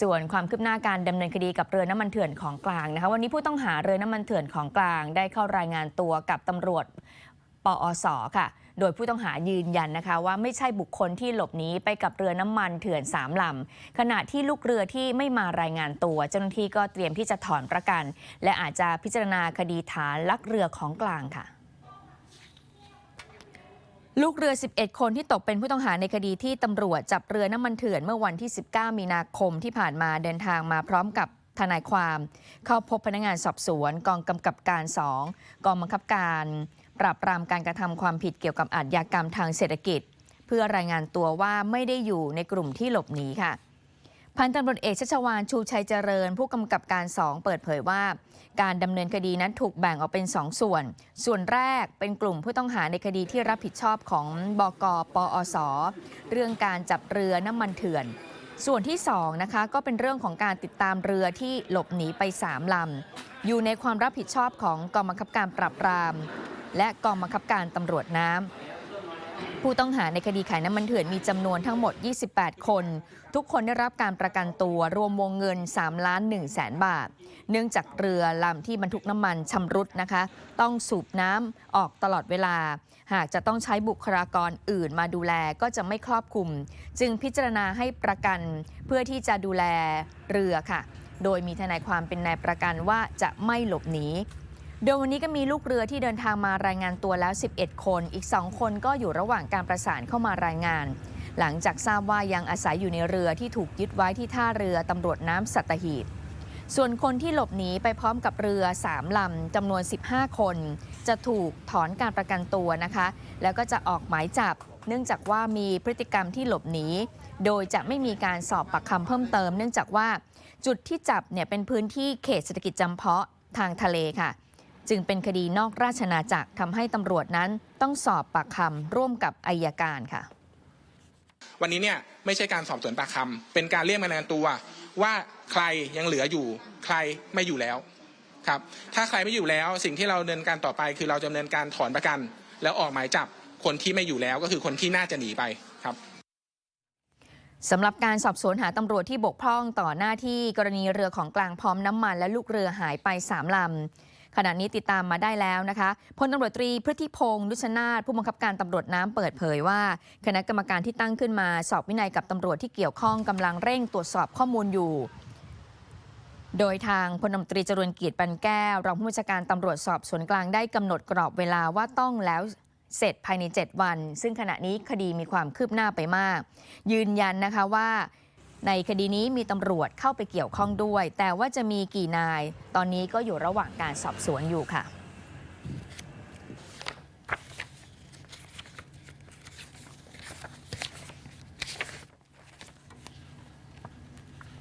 ส่วนความคืบหน้าการดำเนินคดีกับเรือน้ำมันเถื่อนของกลางนะคะวันนี้ผู้ต้องหาเรือน้ำมันเถื่อนของกลาง ได้เข้ารายงานตัวกับตำรวจปอสค่ะ โดยผู้ต้องหายืนยันนะคะ ว่าไม่ใช่บุคคลที่หลบหนีไปกับเรือน้ำมันเถื่อนสามลำขณะที่ลูกเรือที่ไม่มารายงานตัว เจ้าหน้าที่ก็เตรียมที่จะถอนประกัน และอาจจะพิจารณาคดีฐานลักเรือของกลางค่ะ ลูกเรือ 11 คนที่ตกเป็นผู้ต้องหาในคดีที่ตำรวจจับเรือน้ำมันเถื่อนเมื่อวันที่ 19 มีนาคมที่ผ่านมาเดินทางมาพร้อมกับทนายความ เข้าพบพนักงานสอบสวน กองกำกับการ 2 กองบังคับการ ปราบปรามการกระทำความผิดเกี่ยวกับอาชญากรรมทางเศรษฐกิจ เพื่อรายงานตัวว่าไม่ได้อยู่ในกลุ่มที่หลบหนีค่ะ พันตำรวจเอกชัชวานชูชัยเจริญ ผู้กำกับการ2เปิดเผยว่า การดำเนินคดีนั้นถูกแบ่งออกเป็น 2 ส่วน ส่วนแรกเป็นกลุ่มผู้ต้องหาในคดีที่รับผิดชอบของบกปอส เรื่องการจับเรือน้ำมันเถื่อน ส่วนที่2นะคะก็เป็นเรื่องของการติดตามเรือที่หลบหนีไป 3ลำอยู่ในความรับผิดชอบของกองบังคับการปราบปราม และกองบังคับการตำรวจน้ำ ผู้ต้องหาในคดีขายน้ำมันเถื่อนมีจำนวนทั้งหมด 28 คน ทุกคนได้รับการประกันตัวรวมวงเงิน3ล้าน1แสนบาท เนื่องจากเรือลำที่บรรทุกน้ำมันชำรุดนะคะ ต้องสูบน้ำออกตลอดเวลา หากจะต้องใช้บุคลากรอื่นมาดูแลก็จะไม่ครอบคลุม จึงพิจารณาให้ประกันเพื่อที่จะดูแลเรือค่ะ โดยมีทนายความเป็นนายประกันว่าจะไม่หลบหนี โดยวันนี้ก็มีลูกเรือที่เดินทางมารายงานตัวแล้ว 11 คน อีก 2 คนก็อยู่ระหว่างการประสานเข้ามารายงาน หลังจากทราบว่ายังอาศัยอยู่ในเรือที่ถูกยึดไว้ที่ท่าเรือตำรวจน้ำสัตหีบ ส่วนคนที่หลบหนีไปพร้อมกับเรือ 3 ลำจำนวน 15 คน จะถูกถอนการประกันตัวนะคะ แล้วก็จะออกหมายจับ เนื่องจากว่ามีพฤติกรรมที่หลบหนี โดยจะไม่มีการสอบปากคำเพิ่มเติม เนื่องจากว่าจุดที่จับเนี่ยเป็นพื้นที่เขตเศรษฐกิจจำเพาะทางทะเลค่ะ จึงเป็นคดีนอกราชนาจักรทำให้ตำรวจนั้นต้องสอบปากคำร่วมกับอายการค่ะ วันนี้เนี่ยไม่ใช่การสอบสวนปากคำเป็นการเรียกมารายงานตัวว่าใครยังเหลืออยู่ ใครไม่อยู่แล้วครับถ้าใครไม่อยู่แล้วสิ่งที่เราดำเนินการต่อไป คือเราจะดำเนินการถอนประกัน แล้วออกหมายจับคนที่ไม่อยู่แล้วก็คือคนที่น่าจะหนีไปครับสำหรับการสอบสวนหาตำรวจที่บกพร่องต่อหน้าที่กรณีเรือของกลางพร้อมน้ำมันและลูกเรือหายไป3ลำ ขณะนี้ติดตามมาได้แล้วนะคะพลตำรวจตรีพฤติพงศ์นุชนาถผู้บังคับการตำรวจน้ำเปิดเผยว่า คณะกรรมการที่ตั้งขึ้นมาสอบวินัยกับตำรวจที่เกี่ยวข้องกำลังเร่งตรวจสอบข้อมูลอยู่โดยทางพลตำรวจตรีจรวนเกียรติปันแก้ว รองผู้บัญชาการตำรวจสอบสวนกลางได้กำหนดกรอบเวลาว่าต้องแล้วเสร็จภายใน 7 วัน ซึ่งขณะนี้คดีมีความคืบหน้าไปมาก ยืนยันนะคะว่า ในคดีนี้มีตำรวจเข้าไปเกี่ยวข้องด้วย แต่ว่าจะมีกี่นาย ตอนนี้ก็อยู่ระหว่างการสอบสวนอยู่ค่ะ